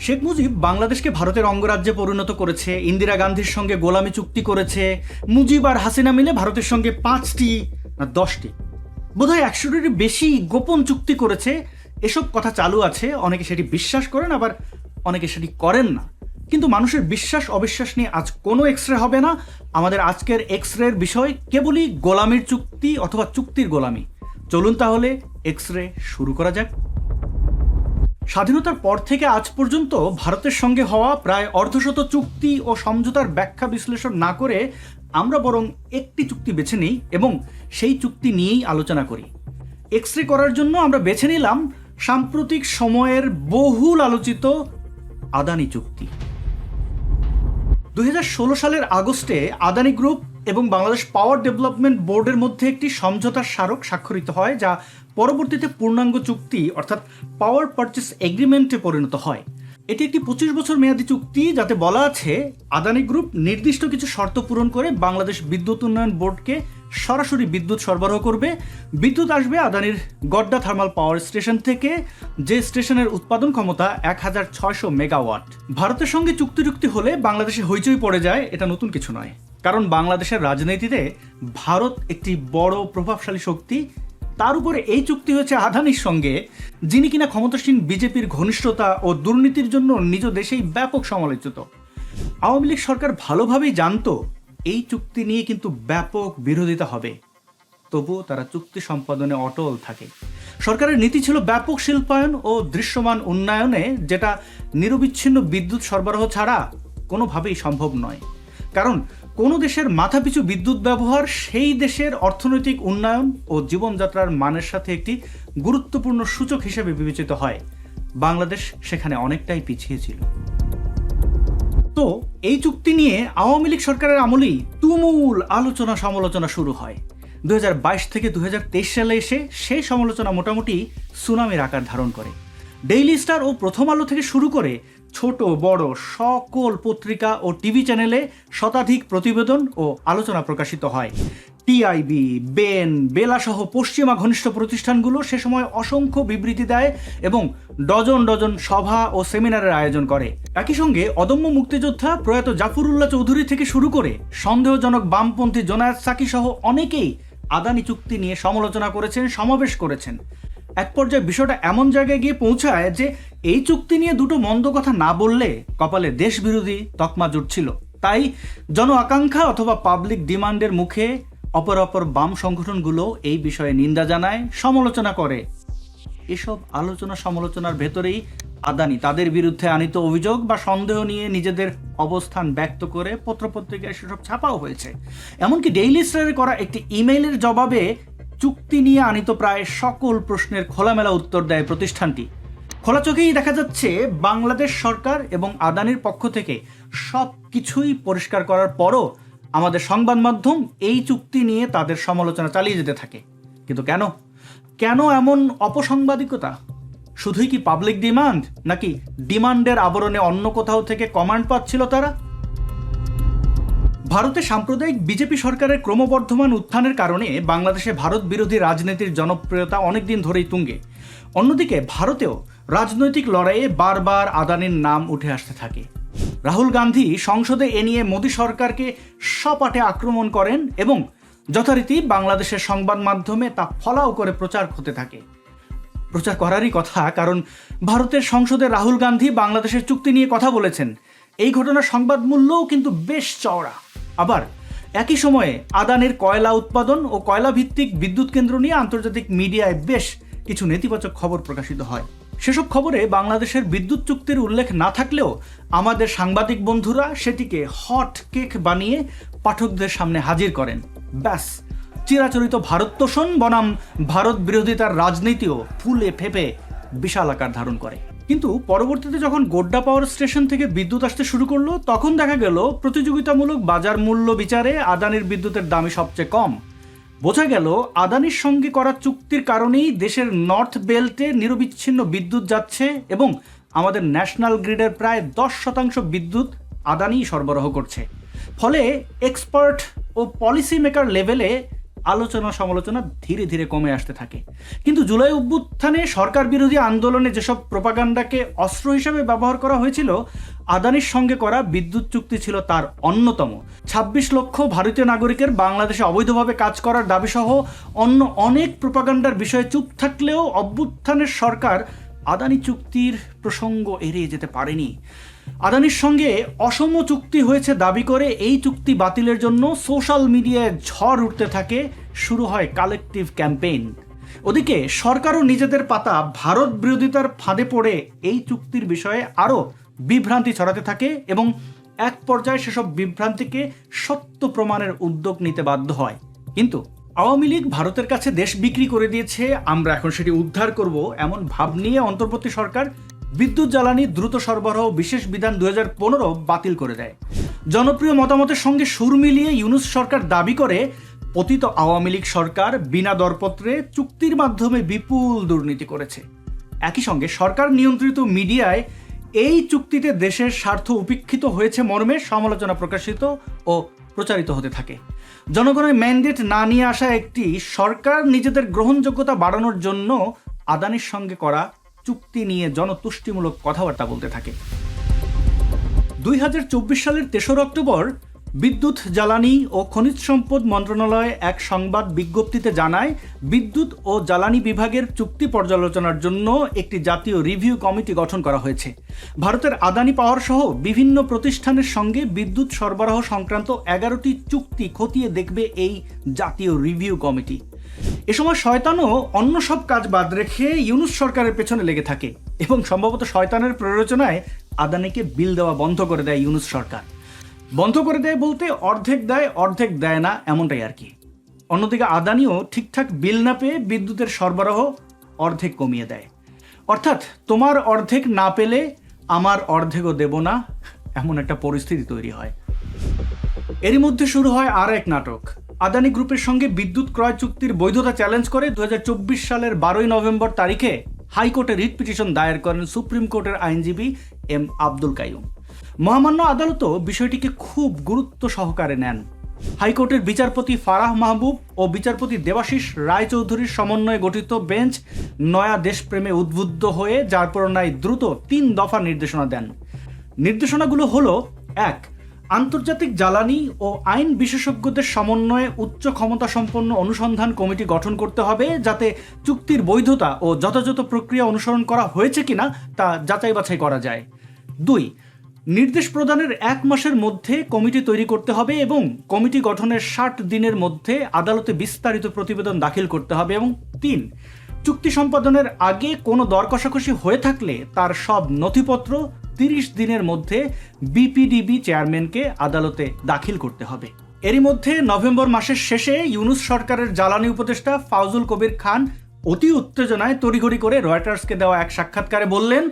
শেখ মুজিব বাংলাদেশকে ভারতের অঙ্গরাজ্যে পরিণত করেছে, ইন্দিরা গান্ধীর সঙ্গে গোলামি চুক্তি করেছে, মুজিব আর হাসিনা মিলে ভারতের সঙ্গে পাঁচটি না দশটি। বোধহয় একশোটির বেশি গোপন চুক্তি করেছে। এসব কথা চালু আছে, অনেকে সেটি বিশ্বাস করেন, আবার অনেকে সেটি করেন না। কিন্তু মানুষের বিশ্বাস, অবিশ্বাস নিয়ে আজ কোনো এক্স রে হবে না। আমাদের আজকের এক্স রের বিষয় কেবলই গোলামির চুক্তি অথবা চুক্তির গোলামি। চলুন তাহলে এক্স রে শুরু করা যাক। স্বাধীনতার পর থেকে আজ পর্যন্ত ভারতের সঙ্গে হওয়া প্রায় অর্ধশত চুক্তি ও সমঝোতার ব্যাখ্যা বিশ্লেষণ না করে আমরা বরং একটি চুক্তি বেছে নিই এবং সেই চুক্তি নিয়েই আলোচনা করি। এক্স রে করার জন্য আমরা বেছে নিলাম সাম্প্রতিক সময়ের বহুল আলোচিত আদানি চুক্তি। দুই হাজার ষোলো সালের আগস্টে আদানি গ্রুপ এবং বাংলাদেশ পাওয়ার ডেভেলপমেন্ট বোর্ডের মধ্যে একটি সমঝোতার স্মারক স্বাক্ষরিত হয়, যা পরবর্তীতে পূর্ণাঙ্গ চুক্তি, অর্থাৎ পাওয়ার পারচেস এগ্রিমেন্টে পরিণত হয়। এটি একটি পঁচিশ বছর মেয়াদী চুক্তি যাতে বলা আছে, আদানি গ্রুপ নির্দিষ্ট কিছু শর্ত পূরণ করে বাংলাদেশ বিদ্যুৎ উন্নয়ন বোর্ডকে সরাসরি বিদ্যুৎ সরবরাহ করবে। বিদ্যুৎ আসবে আদানির গড্ডা থার্মাল পাওয়ার স্টেশন থেকে, যে স্টেশনের উৎপাদন ক্ষমতা এক হাজার ছয়শো মেগাওয়াট। ভারতের সঙ্গে চুক্তি চুক্তি হলে বাংলাদেশে হইচই পড়ে যায়, এটা নতুন কিছু নয়। কারণ বাংলাদেশের রাজনীতিতে ভারত একটি বড় প্রভাবশালী শক্তি তার উপরে এই চুক্তি হয়েছে আদানির সঙ্গে, যিনি কিনা ক্ষমতাসীন বিজেপির ঘনিষ্ঠতা ও দুর্নীতির জন্য নিজ দেশেই ব্যাপক সমালোচিত। আওয়ামী লীগ সরকার ভালোভাবেই জানতো, এই চুক্তি নিয়ে কিন্তু ব্যাপক বিরোধিতা হবে। তবুও তারা চুক্তি সম্পাদনে অটল থাকে। সরকারের নীতি ছিল ব্যাপক শিল্পায়ন ও দৃশ্যমান উন্নয়নে, যেটা নিরবিচ্ছিন্ন বিদ্যুৎ সরবরাহ ছাড়া কোনোভাবেই সম্ভব নয়। কারণ কোনো দেশের মাথাপিছু বিদ্যুৎ ব্যবহার, সেই দেশের অর্থনৈতিক উন্নয়ন ও জীবনযাত্রার মানের সাথে একটি গুরুত্বপূর্ণ সূচক হিসেবে বিবেচিত হয়। বাংলাদেশ সেখানে অনেকটাই পিছিয়ে ছিল। তো এই চুক্তি নিয়ে আওয়ামী লীগ সরকারের আমলেই তুমুল আলোচনা সমালোচনা শুরু হয়। দুই হাজার বাইশ থেকে দু হাজার তেইশ সালে এসে সেই সমালোচনা মোটামুটি সুনামির আকার ধারণ করে। ডেইলি স্টার ও প্রথম আলো থেকে শুরু করে ছোট, বড় সকল পত্রিকা ও টিভি চ্যানেলে শতাধিক প্রতিবেদন ও আলোচনা প্রকাশিত হয়। টিআইবি বেন বেলাসহ পশ্চিমা ঘনিষ্ঠ প্রতিষ্ঠানগুলো সে সময় অসংখ্য বিবৃতি দেয় এবং ডজন ডজন সভা ও সেমিনারের আয়োজন করে। একই সঙ্গে অদম্য মুক্তিযোদ্ধা প্রয়াত জাফরুল্লাহ চৌধুরী থেকে শুরু করে সন্দেহজনক বামপন্থী জোনায়েত সাকি সহ অনেকেই আদানি চুক্তি নিয়ে সমালোচনা করেছেন, সমাবেশ করেছেন। এক পর্যায়ে বিষয়টা এমন জায়গায় গিয়ে পৌঁছায় যে এই চুক্তি নিয়ে দুটো মন্দ কথা না বললে কপালে দেশবিরোধী তকমা জুটছিল। তাই জন আকাঙ্ক্ষা অথবা পাবলিক ডিমান্ডের মুখে অপর অপর বাম সংগঠনগুলো এই বিষয়ে নিন্দা জানায়, সমালোচনা করে। এসব আলোচনা সমালোচনার ভেতরেই আদানি তাদের বিরুদ্ধে আনিত অভিযোগ বা সন্দেহ নিয়ে নিজেদের অবস্থান ব্যক্ত করে পত্রপত্রিকায় সেসব ছাপাও হয়েছে। এমনকি ডেইলি স্টারে করা একটি ইমেইলের জবাবে চুক্তি নিয়ে আনিত প্রায় সকল প্রশ্নের খোলামেলা উত্তর দেয় প্রতিষ্ঠানটি। খোলা চোখেই দেখা যাচ্ছে, বাংলাদেশ সরকার এবং আদানির পক্ষ থেকে সব কিছুই পরিষ্কার করার পরও আমাদের সংবাদ মাধ্যম এই চুক্তি নিয়ে তাদের সমালোচনা চালিয়ে যেতে থাকে। কিন্তু কেন? কেন এমন অপসাংবাদিকতা? শুধুই কি পাবলিক ডিমান্ড নাকি ডিমান্ডের আবরণে অন্য কোথাও থেকে কমান্ড পাচ্ছিল তারা? ভারতে সাম্প্রদায়িক বিজেপি সরকারের ক্রমবর্ধমান উত্থানের কারণে বাংলাদেশে ভারত বিরোধী রাজনীতির জনপ্রিয়তা অনেকদিন ধরেই তুঙ্গে। অন্যদিকে ভারতেও রাজনৈতিক লড়াইয়ে বারবার আদানির নাম উঠে আসতে থাকে। রাহুল গান্ধী সংসদে এ নিয়ে মোদী সরকারকে সপাটে আক্রমণ করেন এবং যথারীতি বাংলাদেশের সংবাদ মাধ্যমে তা ফলাও করে প্রচার হতে থাকে। প্রচার করারই কথা, কারণ ভারতের সংসদে রাহুল গান্ধী বাংলাদেশের চুক্তি নিয়ে কথা বলেছেন। এই ঘটনার সংবাদ মূল্যও কিন্তু বেশ চওড়া। আবার, একই সময়ে আদানের কয়লা উৎপাদন ও কয়লা ভিত্তিক বিদ্যুৎ কেন্দ্র নিয়ে আন্তর্জাতিক মিডিয়ায় বেশ কিছু নেতিবাচক খবর প্রকাশিত হয়। সেসব খবরে বাংলাদেশের বিদ্যুৎ চুক্তির উল্লেখ না থাকলেও আমাদের সাংবাদিক বন্ধুরা সেটিকে হট কেক বানিয়ে পাঠকদের সামনে হাজির করেন। ব্যাস, চিরাচরিত ভারত তোষণ বনাম ভারত বিরোধিতার রাজনীতিও ফুলে ফেপে বিশাল আকার ধারণ করে। কিন্তু পরবর্তীতে যখন গোড্ডা পাওয়ার স্টেশন থেকে বিদ্যুৎ আসতে শুরু করল, তখন দেখা গেল প্রতিযোগিতামূলক বাজার মূল্য বিচারে আদানির বিদ্যুতের দামই সবচেয়ে কম। বোঝা গেল, আদানির সঙ্গে করা চুক্তির কারণেই দেশের নর্থ বেল্টে নিরবিচ্ছিন্ন বিদ্যুৎ যাচ্ছে এবং আমাদের ন্যাশনাল গ্রিডের প্রায় দশ শতাংশ বিদ্যুৎ আদানিই সরবরাহ করছে। ফলে এক্সপার্ট ও পলিসি মেকার লেভেলে আলোচনা সমালোচনা ধীরে ধীরে কমে আসতে থাকে। কিন্তু জুলাই অভ্যুত্থানে সরকার বিরোধী আন্দোলনে যেসব প্রোপাগান্ডাকে অস্ত্র হিসেবে ব্যবহার করা হয়েছিল, আদানির সঙ্গে করা বিদ্যুৎ চুক্তি ছিল তার অন্যতম। ২৬ লক্ষ ভারতীয় নাগরিকের বাংলাদেশে অবৈধভাবে কাজ করার দাবিসহ অন্য অনেক প্রোপাগান্ডার বিষয়ে চুপ থাকলেও অভ্যুত্থানের সরকার আদানি চুক্তির প্রসঙ্গ এড়িয়ে যেতে পারেনি। আদানির সঙ্গে অসম চুক্তি হয়েছে দাবি করে এই চুক্তি বাতিলের জন্য সোশ্যাল মিডিয়ায় ঝড় উঠতে থাকে, শুরু হয় কালেকটিভ ক্যাম্পেইন। ওদিকে সরকারও নিজেদের পাতা ভারত বিরোধিতার ফাঁদে পড়ে এই চুক্তির বিষয়ে আরও বিভ্রান্তি ছড়াতে থাকে এবং এক পর্যায়ে সেসব বিভ্রান্তিকে সত্য প্রমাণের উদ্যোগ নিতে বাধ্য হয়। কিন্তু আওয়ামী লীগ ভারতের কাছে দেশ বিক্রি করে দিয়েছে, আমরা এখন সেটি উদ্ধার করব এমন ভাব নিয়ে অন্তর্বর্তী সরকার বিদ্যুৎ জ্বালানি দ্রুত সরবরাহ বিশেষ বিধান দু হাজার পনেরো বাতিল করে দেয়। জনপ্রিয় মতামতের সঙ্গে সুর মিলিয়ে ইউনুস সরকার দাবি করে, পতিত আওয়ামী লীগ সরকার বিনা দরপত্রে চুক্তির মাধ্যমে বিপুল দুর্নীতি করেছে। একই সঙ্গে সরকার নিয়ন্ত্রিত মিডিয়ায় এই চুক্তিতে দেশের স্বার্থ উপেক্ষিত হয়েছে মর্মে সমালোচনা প্রকাশিত ও প্রচারিত হতে থাকে। জনগণের ম্যান্ডেট না নিয়ে আসা একটি সরকার নিজেদের গ্রহণযোগ্যতা বাড়ানোর জন্য আদানির সঙ্গে করা চুক্তি নিয়ে জনতুষ্টিমূলক কথাবার্তা বলতে থাকে। দুই হাজার চব্বিশ সালের তেসরা অক্টোবর বিদ্যুৎ, জ্বালানি ও খনিজ সম্পদ মন্ত্রণালয় এক সংবাদ বিজ্ঞপ্তিতে জানায়, বিদ্যুৎ ও জ্বালানি বিভাগের চুক্তি পর্যালোচনার জন্য একটি জাতীয় রিভিউ কমিটি গঠন করা হয়েছে। ভারতের আদানি পাওয়ার সহ বিভিন্ন প্রতিষ্ঠানের সঙ্গে বিদ্যুৎ সরবরাহ সংক্রান্ত এগারোটি চুক্তি খতিয়ে দেখবে এই জাতীয় রিভিউ কমিটি। এ সময় শয়তানও অন্য সব কাজ বাদ রেখে ইউনুস সরকারের পেছনে লেগে থাকে এবং সম্ভবত শয়তানের প্ররোচনায় আদানিকে বিল দেওয়া বন্ধ করে দেয় ইউনুস সরকার। বন্ধ করে দেয় বলতে অর্ধেক দেয় অর্ধেক দেয় না এমনটাই আর কি। অন্যদিকে আদানিও ঠিকঠাক বিল না পেয়ে বিদ্যুতের সরবরাহ অর্ধেক কমিয়ে দেয়। অর্থাৎ তোমার অর্ধেক না পেলে আমার অর্ধেকও দেব না, এমন একটা পরিস্থিতি তৈরি হয়। এরই মধ্যে শুরু হয় আর এক নাটক। আদানি গ্রুপের সঙ্গে বিদ্যুৎ ক্রয় চুক্তির বৈধতা চ্যালেঞ্জ করে দু হাজার চব্বিশ সালের বারোই নভেম্বর তারিখে হাইকোর্টে রিট পিটিশন দায়ের করেন সুপ্রিম কোর্টের আইনজীবী এম আব্দুল কাইয়ুম। মহামান্য আদালতও বিষয়টিকে খুব গুরুত্ব সহকারে নেন। হাইকোর্টের বিচারপতি ফারাহ মাহবুব ও বিচারপতি দেবাশিস রায়চৌধুরীর সমন্বয়ে গঠিত বেঞ্চ নয়া দেশপ্রেমে উদ্বুদ্ধ হয়ে যার পরনায় দ্রুত তিন দফা নির্দেশনা দেন। নির্দেশনাগুলো হলো, এক আন্তর্জাতিক জ্বালানি ও আইন বিশেষজ্ঞদের সমন্বয়ে উচ্চ ক্ষমতা সম্পন্ন অনুসন্ধান কমিটি গঠন করতে হবে যাতে চুক্তির বৈধতা ও যথাযথ প্রক্রিয়া অনুসরণ করা হয়েছে কিনা তা যাচাই বাছাই করা যায়। দুই, নির্দেশ প্রদানের এক মাসের মধ্যে কমিটি তৈরি করতে হবে এবং কমিটি গঠনের ষাট দিনের মধ্যে আদালতে বিস্তারিত প্রতিবেদন দাখিল করতে হবে। এবং তিন, চুক্তি সম্পাদনের আগে কোনো দর কষাকষি হয়ে থাকলে তার সব নথিপত্র তিরিশ দিনের মধ্যে বিপিডিবি চেয়ারম্যানকে আদালতে দাখিল করতে হবে। এরই মধ্যে নভেম্বর মাসের শেষে ইউনুস সরকারের জ্বালানি উপদেষ্টা ফাউজুল কবির খান অতি উত্তেজনায় তড়িঘড়ি করে রয়টার্সকে দেওয়া এক সাক্ষাৎকারে বললেন,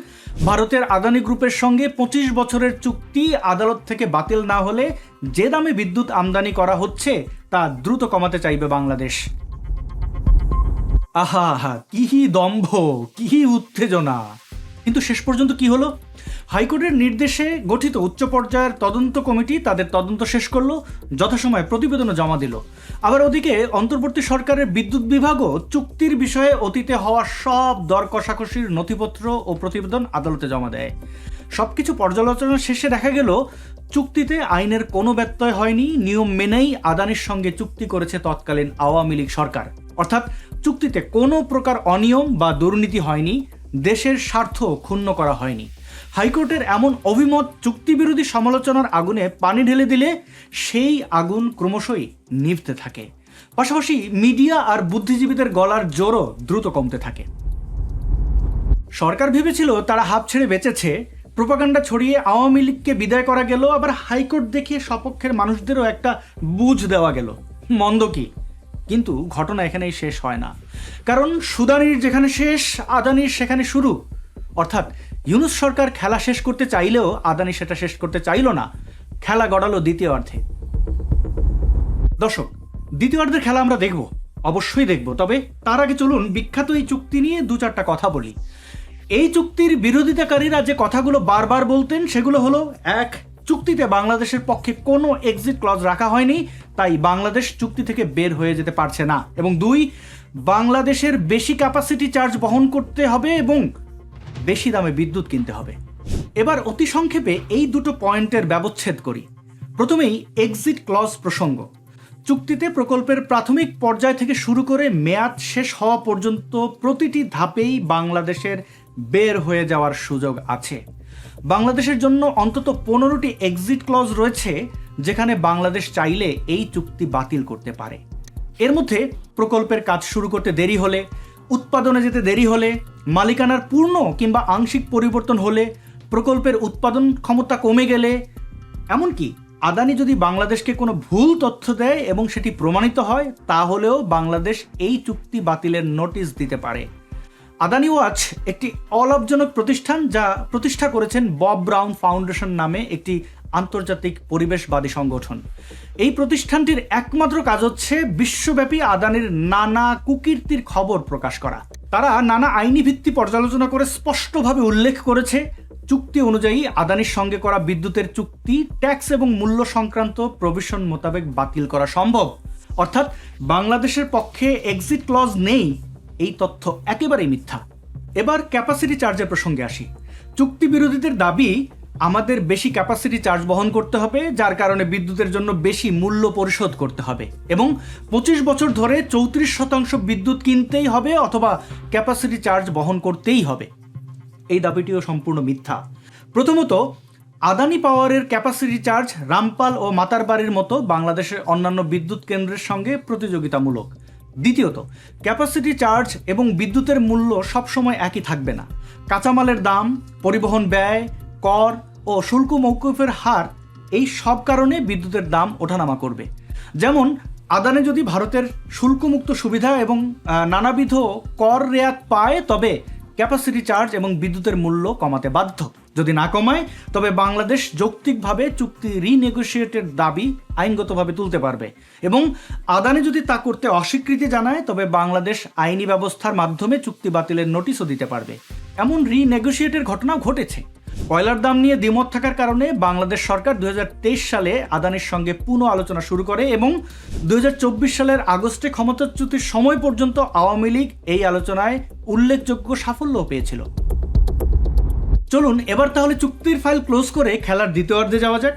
ভারতের আদানি গ্রুপের সঙ্গে পঁচিশ বছরের চুক্তি আদালত থেকে বাতিল না হলে যে দামে বিদ্যুৎ আমদানি করা হচ্ছে তা দ্রুত কমাতে চাইবে বাংলাদেশ। আহা আহা, কি দম্ভ, কি উত্তেজনা। কিন্তু শেষ পর্যন্ত কি হলো? হাইকোর্টের নির্দেশে গঠিত উচ্চ পর্যায়ের তদন্ত কমিটি তাদের তদন্ত শেষ করল, যথাসময়ে প্রতিবেদনও জমা দিল। আবার ওদিকে অন্তর্বর্তী সরকারের বিদ্যুৎ বিভাগও চুক্তির বিষয়ে অতীতে হওয়া সব দর কষাকষির নথিপত্র ও প্রতিবেদন আদালতে জমা দেয়। সবকিছু পর্যালোচনা শেষে দেখা গেল, চুক্তিতে আইনের কোনো ব্যত্যয় হয়নি, নিয়ম মেনেই আদানির সঙ্গে চুক্তি করেছে তৎকালীন আওয়ামী লীগ সরকার। অর্থাৎ চুক্তিতে কোনো প্রকার অনিয়ম বা দুর্নীতি হয়নি, দেশের স্বার্থ ক্ষুণ্ণ করা হয়নি। হাইকোর্টের এমন অভিমত চুক্তিবিরোধী সমালোচনার আগুনে পানি ঢেলে দিলে সেই আগুন ক্রমশই নিভতে থাকে। পাশাপাশি মিডিয়া আর বুদ্ধিজীবীদের গলার জোরও দ্রুত কমতে থাকে। সরকার ভেবেছিল তারা হাফ ছেড়ে বেঁচেছে। প্রোপাগান্ডা ছড়িয়ে আওয়ামী লীগকে বিদায় করা গেল, আবার হাইকোর্ট দেখিয়ে সপক্ষের মানুষদেরও একটা বুঝ দেওয়া গেল। মন্দ কি? কিন্তু ঘটনা এখানেই শেষ হয় না। কারণ সুদানির যেখানে শেষ, আদানির সেখানে শুরু। অর্থাৎ ইউনুস সরকার খেলা শেষ করতে চাইলেও আদানি সেটা শেষ করতে চাইল না। খেলা গড়ালো দ্বিতীয় অর্ধে। দর্শক, দ্বিতীয় অর্ধের খেলা আমরা দেখব, অবশ্যই দেখব। তবে তার আগে চলুন বিখ্যাত এই চুক্তি নিয়ে দু চারটা কথা বলি। এই চুক্তির বিরোধিতাকারীরা যে কথাগুলো বারবার বলতেন, সেগুলো হলো, এক, চুক্তিতে বাংলাদেশের পক্ষে কোনো এক্সিট ক্লজ রাখা হয়নি, তাই বাংলাদেশ চুক্তি থেকে বের হয়ে যেতে পারছে না। এবং দুই, বাংলাদেশের বেশি ক্যাপাসিটি চার্জ বহন করতে হবে এবং বেশি দামে বিদ্যুৎ কিনতে হবে। এবার অতি সংক্ষেপে এই দুটো পয়েন্টের ব্যবচ্ছেদ করি। প্রথমেই এক্সিট ক্লজ প্রসঙ্গ। চুক্তিতে প্রকল্পের প্রাথমিক পর্যায় থেকে শুরু করে মেয়াদ শেষ হওয়া পর্যন্ত প্রতিটি ধাপেই বাংলাদেশের বের হয়ে যাওয়ার সুযোগ আছে। বাংলাদেশের জন্য অন্তত পনেরোটি এক্সিট ক্লজ রয়েছে, যেখানে বাংলাদেশ চাইলে এই চুক্তি বাতিল করতে পারে। এর মধ্যে প্রকল্পের কাজ শুরু করতে দেরি হলে উৎপাদনে যেতে দেরি হলে, মালিকানার পূর্ণ কিংবা আংশিক পরিবর্তন হলে প্রকল্পের উৎপাদন ক্ষমতা কমে গেলে, এমনকি আদানি যদি বাংলাদেশকে কোনো ভুল তথ্য দেয় এবং সেটি প্রমাণিত হয়, তাহলেও বাংলাদেশ এই চুক্তি বাতিলের নোটিশ দিতে পারে। আদানি ওয়াচ একটি অলাভজনক প্রতিষ্ঠান যা প্রতিষ্ঠা করেছেন বব ব্রাউন ফাউন্ডেশন নামে একটি আন্তর্জাতিক পরিবেশবাদী সংগঠন। এই প্রতিষ্ঠানটির একমাত্র কাজ হচ্ছে বিশ্বব্যাপী আদানির নানা কুকীর্তির খবর প্রকাশ করা। তারা নানা আইনি ভিত্তি পর্যালোচনা করে স্পষ্টভাবে উল্লেখ করেছে, চুক্তি অনুযায়ী আদানির সঙ্গে করা বিদ্যুতের চুক্তি, ট্যাক্স এবং মূল্য সংক্রান্ত প্রভিশন মোতাবেক বাতিল করা সম্ভব। অর্থাৎ বাংলাদেশের পক্ষে এক্সিট ক্লজ নেই, এই তথ্য একেবারেই মিথ্যা। এবার ক্যাপাসিটি চার্জের প্রসঙ্গে আসি। চুক্তি বিরোধীদের দাবি আমাদের বেশি ক্যাপাসিটি চার্জ বহন করতে হবে, যার কারণে বিদ্যুতের জন্য বেশি মূল্য পরিশোধ করতে হবে। এবং পঁচিশ বছর ধরে চৌত্রিশ শতাংশ বিদ্যুৎ কিনতেই হবে অথবা ক্যাপাসিটি চার্জ বহন করতেই হবে। এই দাবিটিও সম্পূর্ণ মিথ্যা। প্রথমত, আদানি পাওয়ারের ক্যাপাসিটি চার্জ রামপাল ও মাতারবাড়ির মতো বাংলাদেশের অন্যান্য বিদ্যুৎ কেন্দ্রের সঙ্গে প্রতিযোগিতামূলক। দ্বিতীয়ত ক্যাপাসিটি চার্জ এবং বিদ্যুতের মূল্য সবসময় একই থাকবে না। কাঁচামালের দাম, পরিবহন ব্যয় কর ও শুল্ক মৌকুফের হার এই সব কারণে বিদ্যুতের দাম ওঠানামা করবে। যেমন, আদানে যদি ভারতের শুল্কমুক্ত সুবিধা এবং নানাবিধ কর রেয়াত পায়, তবে ক্যাপাসিটি চার্জ এবং বিদ্যুতের মূল্য কমাতে বাধ্য। যদি না কমায়, তবে বাংলাদেশ যৌক্তিকভাবে চুক্তি রিনেগোসিয়েটের দাবি আইনগতভাবে তুলতে পারবে। এবং, আদানি যদি তা করতে অস্বীকৃতি জানায়, তবে বাংলাদেশ আইনি ব্যবস্থার মাধ্যমে চুক্তি বাতিলের নোটিশও দিতে পারবে। এমন রিনেগোসিয়েটের ঘটনাও ঘটেছে। কয়লার দাম নিয়ে দ্বিমত থাকার কারণে বাংলাদেশ সরকার দু সালে আদানির সঙ্গে পুনঃ আলোচনা শুরু করে এবং দু সালের আগস্টে ক্ষমতাচ্যুতির সময় পর্যন্ত আওয়ামী লীগ এই আলোচনায় উল্লেখযোগ্য সাফল্য পেয়েছিল। চলুন, এবার তাহলে চুক্তির ফাইল ক্লোজ করে খেলার দ্বিতীয়ার্ধে যাওয়া যাক।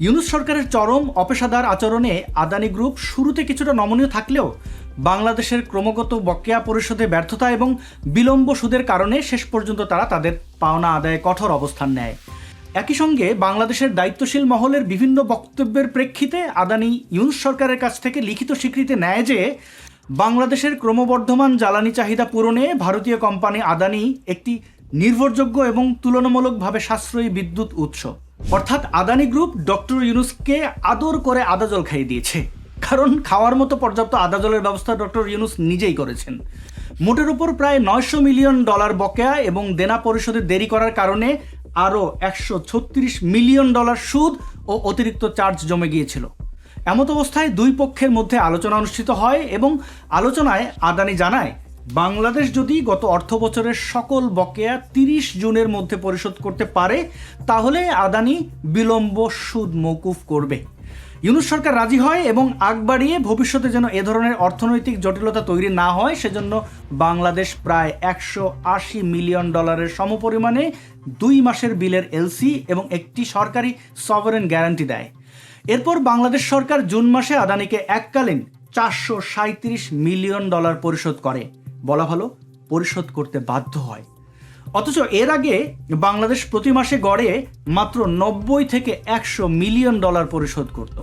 ইউনুস সরকারের চরম অপেশাদার আচরণে আদানি গ্রুপ শুরুতে কিছুটা নমনীয় থাকলেও বাংলাদেশের ক্রমাগত বকেয়া পরিশোধে ব্যর্থতা এবং বিলম্ব সুদের কারণে শেষ পর্যন্ত তারা তাদের পাওনা আদায়ে কঠোর অবস্থান নেয়। একই সঙ্গে বাংলাদেশের দায়িত্বশীল মহলের বিভিন্ন বক্তব্যের প্রেক্ষিতে আদানি ইউনুস সরকারের কাছ থেকে লিখিত স্বীকৃতি নেয় যে, বাংলাদেশের ক্রমবর্ধমান জ্বালানি চাহিদা পূরণে ভারতীয় কোম্পানি আদানি একটি নির্ভরযোগ্য এবং তুলনামূলকভাবে সাশ্রয়ী বিদ্যুৎ উৎস। অর্থাৎ আদানি গ্রুপ ডক্টর ইউনুসকে আদর করে আদা জল খাইয়ে দিয়েছে। কারণ খাওয়ার মতো পর্যাপ্ত আদা জলের ব্যবস্থা ডক্টর ইউনুস নিজেই করেছেন। মোটের উপর প্রায় নয়শো মিলিয়ন ডলার বকেয়া এবং দেনা পরিশোধে দেরি করার কারণে আরও একশো ছত্রিশ মিলিয়ন ডলার সুদ ও অতিরিক্ত চার্জ জমে গিয়েছিল। এমত অবস্থায় দুই পক্ষের মধ্যে আলোচনা অনুষ্ঠিত হয় এবং আলোচনায় আদানি জানায়, বাংলাদেশ যদি গত অর্থ বছরের সকল বকেয়া তিরিশ জুনের মধ্যে পরিশোধ করতে পারে, তাহলে আদানি বিলম্ব সুদ মৌকুফ করবে। ইউনুস সরকার রাজি হয় এবং আগ বাড়িয়ে ভবিষ্যতে যেন এ ধরনের অর্থনৈতিক জটিলতা তৈরি না হয়, সেজন্য বাংলাদেশ প্রায় একশো আশি মিলিয়ন ডলারের সমপরিমাণে দুই মাসের বিলের এলসি এবং একটি সরকারি সভারেন গ্যারান্টি দেয়। এরপর বাংলাদেশ সরকার জুন মাসে আদানিকে এককালীন চারশো সাঁত্রিশ মিলিয়ন ডলার পরিশোধ করে। বলা ভালো, পরিশোধ করতে বাধ্য হয়। অথচ এর আগে বাংলাদেশ প্রতি মাসে গড়ে মাত্র নব্বই থেকে একশো মিলিয়ন ডলার পরিশোধ করত।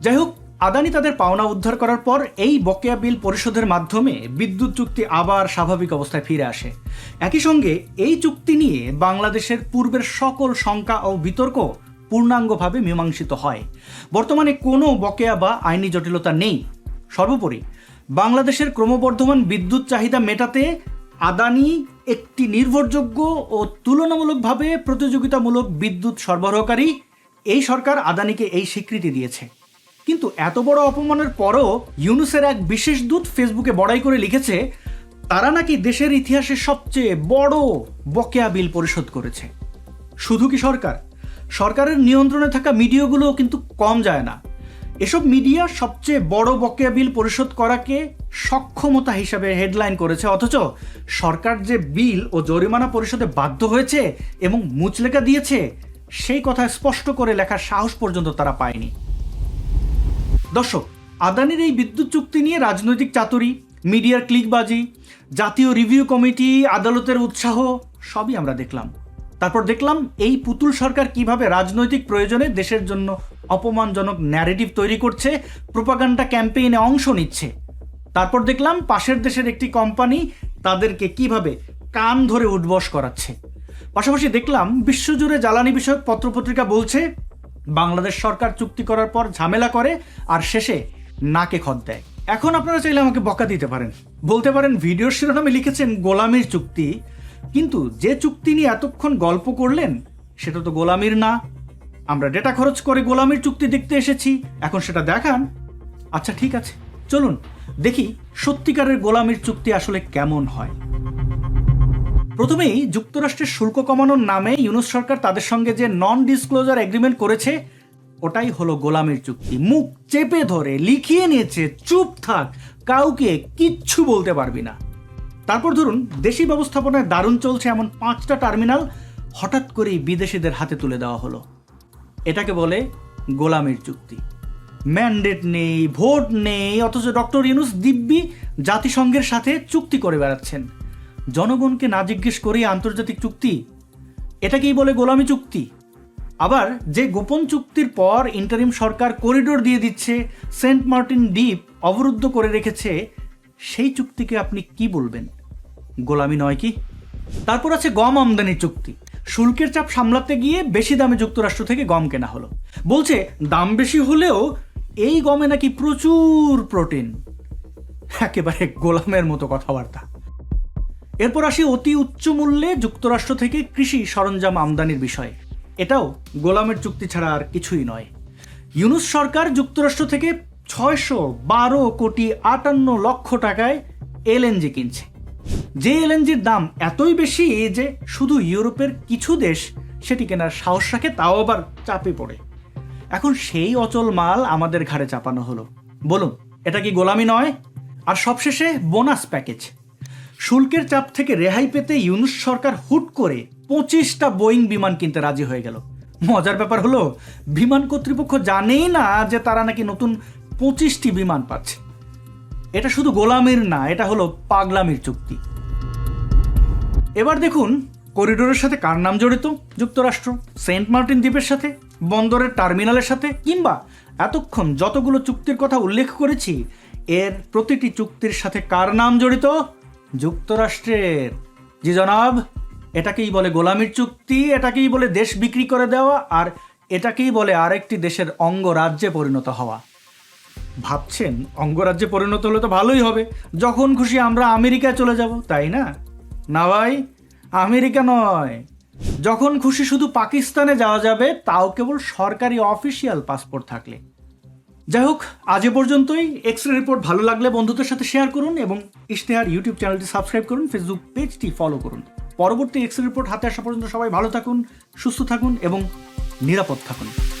যাই হোক আদানি তাদের পাওনা উদ্ধার করার পর এই বকেয়া বিল পরিশোধের মাধ্যমে বিদ্যুৎ চুক্তি আবার স্বাভাবিক অবস্থায় ফিরে আসে। একই সঙ্গে এই চুক্তি নিয়ে বাংলাদেশের পূর্বের সকল শঙ্কা ও বিতর্ক পূর্ণাঙ্গভাবে মীমাংসিত হয়। বর্তমানে কোনো বকেয়া বা আইনি জটিলতা নেই। সর্বোপরি, বাংলাদেশের ক্রমবর্ধমান বিদ্যুৎ চাহিদা মেটাতে আদানি একটি নির্ভরযোগ্য ও তুলনামূলকভাবে প্রতিযোগিতামূলক বিদ্যুৎ সরবরাহকারী। এই সরকার আদানিকে এই স্বীকৃতি দিয়েছে। কিন্তু এত বড় অপমানের পরও ইউনুসের এক বিশেষ দূত ফেসবুকে বড়াই করে লিখেছে, তারা নাকি দেশের ইতিহাসে সবচেয়ে বড় বকেয়া বিল পরিশোধ করেছে। শুধু কি সরকার? সরকারের নিয়ন্ত্রণে থাকা মিডিয়াগুলোও কিন্তু কম যায় না। এসব মিডিয়া সবচেয়ে বড় বকেয়া বিল পরিশোধ করাকে সক্ষমতা হিসাবে হেডলাইন করেছে, অথচ সরকার যে বিল ও জরিমানা পরিশোধে বাধ্য হয়েছে এবং মুচলেখা দিয়েছে, সেই কথা স্পষ্ট করে লেখার সাহস পর্যন্ত তারা পায়নি। দর্শক, আদানির এই বিদ্যুৎ চুক্তি নিয়ে রাজনৈতিক চাতুরি, মিডিয়ার ক্লিকবাজি, জাতীয় রিভিউ কমিটি, আদালতের উৎসাহ, সবই আমরা দেখলাম। তারপর দেখলাম এই পুতুল সরকার কীভাবে রাজনৈতিক প্রয়োজনে দেশের জন্য অপমানজনক ন্যারেটিভ তৈরি করছে প্রোপাগান্ডা ক্যাম্পেইনে অংশ নিচ্ছে। তারপর দেখলাম পাশের দেশের একটি কোম্পানি তাদেরকে কীভাবে কান ধরে উঠবস করাচ্ছে। পাশাপাশি দেখলাম বিশ্বজুড়ে জ্বালানি বিষয়ক পত্রপত্রিকা বলছে, বাংলাদেশ সরকার চুক্তি করার পর ঝামেলা করে আর শেষে নাকে খত দেয়। এখন আপনারা চাইলে আমাকে বকা দিতে পারেন। বলতে পারেন ভিডিওর শিরোনামে লিখেছেন গোলামির চুক্তি, কিন্তু যে চুক্তি নিয়ে এতক্ষণ গল্প করলেন, সেটা তো গোলামির না আমরা ডেটা খরচ করে গোলামির চুক্তি দেখতে এসেছি, এখন সেটা দেখান। আচ্ছা ঠিক আছে, চলুন, দেখি সত্যিকারের গোলামির চুক্তি আসলে কেমন হয়। প্রথমেই যুক্তরাষ্ট্রের শুল্ক কমানোর নামে ইউনুস সরকার তাদের সঙ্গে যে নন ডিসক্লোজার এগ্রিমেন্ট করেছে, ওটাই হলো গোলামির চুক্তি। মুখ চেপে ধরে লিখিয়ে নিয়েছে, চুপ থাক, কাউকে কিচ্ছু বলতে পারবি না। তারপর ধরুন, দেশি ব্যবস্থাপনায় দারুণ চলছে এমন পাঁচটা টার্মিনাল, হঠাৎ করেই বিদেশিদের হাতে তুলে দেওয়া হলো। এটাকে বলে গোলামির চুক্তি। ম্যান্ডেট নেই, ভোট নেই, অথচ ডক্টর ইউনুস দিব্যি জাতিসংঘের সাথে চুক্তি করে বেড়াচ্ছেন। জনগণকে না জিজ্ঞেস করেই আন্তর্জাতিক চুক্তি, এটাকেই বলে গোলামি চুক্তি। আবার যে গোপন চুক্তির পর ইন্টারিম সরকার করিডোর দিয়ে দিচ্ছে, সেন্ট মার্টিন দ্বীপ অবরুদ্ধ করে রেখেছে, সেই চুক্তিকে আপনি কি বলবেন? গোলামি নয় কি? তারপর আছে গম আমদানি চুক্তি। শুল্কের চাপ সামলাতে গিয়ে বেশি দামে যুক্তরাষ্ট্র থেকে গম কেনা হলো। বলছে, দাম বেশি হলেও এই গমে নাকি প্রচুর প্রোটিন। একেবারে গোলামের মতো কথাবার্তা। এরপর আসি অতি উচ্চ মূল্যে যুক্তরাষ্ট্র থেকে কৃষি সরঞ্জাম আমদানির বিষয়ে। এটাও গোলামের চুক্তি ছাড়া আর কিছুই নয়। ইউনুস সরকার যুক্তরাষ্ট্র থেকে ছয়শো বারো কোটি আটান্ন লক্ষ টাকায় এলএনজি কিনছে। যে এলএনজির দাম এতই বেশি যে শুধু ইউরোপের কিছু দেশ সেটি কেনার সাহস রাখে, তাও আবার চাপে পড়ে। এখন সেই অচল মাল আমাদের ঘাড়ে চাপানো হলো। বলুন, এটা কি গোলামি নয়? আর সবশেষে বোনাস প্যাকেজ। শুল্কের চাপ থেকে রেহাই পেতে ইউনুস সরকার হুট করে পঁচিশটা বোয়িং বিমান কিনতে রাজি হয়ে গেল। মজার ব্যাপার হলো, বিমান কর্তৃপক্ষ জানেই না যে তারা নাকি নতুন পঁচিশটি বিমান পাচ্ছে। এটা শুধু গোলামির না, এটা হলো পাগলামির চুক্তি। এবার দেখুন, করিডোরের সাথে কার নাম জড়িত? যুক্তরাষ্ট্র, সেন্ট মার্টিন দ্বীপের সাথে, বন্দরের টার্মিনালের সাথে, কিংবা এতক্ষণ যতগুলো চুক্তির কথা উল্লেখ করেছি, এর প্রতিটি চুক্তির সাথে কার নাম জড়িত? যুক্তরাষ্ট্রের। জি জনাব, এটাকেই বলে গোলামির চুক্তি, এটাকেই বলে দেশ বিক্রি করে দেওয়া, আর এটাকেই বলে আরেকটি দেশের অঙ্গরাজ্যে পরিণত হওয়া। ভাবছেন, অঙ্গরাজ্যে পরিণত হলে তো ভালোই হবে। যখন খুশি আমরা আমেরিকায় চলে যাব, তাই না? না ভাই, আমেরিকা নয়। যখন খুশি শুধু পাকিস্তানে যাওয়া যাবে, তাও কেবল সরকারি অফিসিয়াল পাসপোর্ট থাকলে। যাই হোক, আজ এ পর্যন্তই। এক্সরে রিপোর্ট ভালো লাগলে বন্ধুদের সাথে শেয়ার করুন এবং ইশতেহার ইউটিউব চ্যানেলটি সাবস্ক্রাইব করুন ফেসবুক পেজটি ফলো করুন। পরবর্তী এক্সরে রিপোর্ট হাতে আসা পর্যন্ত সবাই ভালো থাকুন, সুস্থ থাকুন এবং নিরাপদ থাকুন।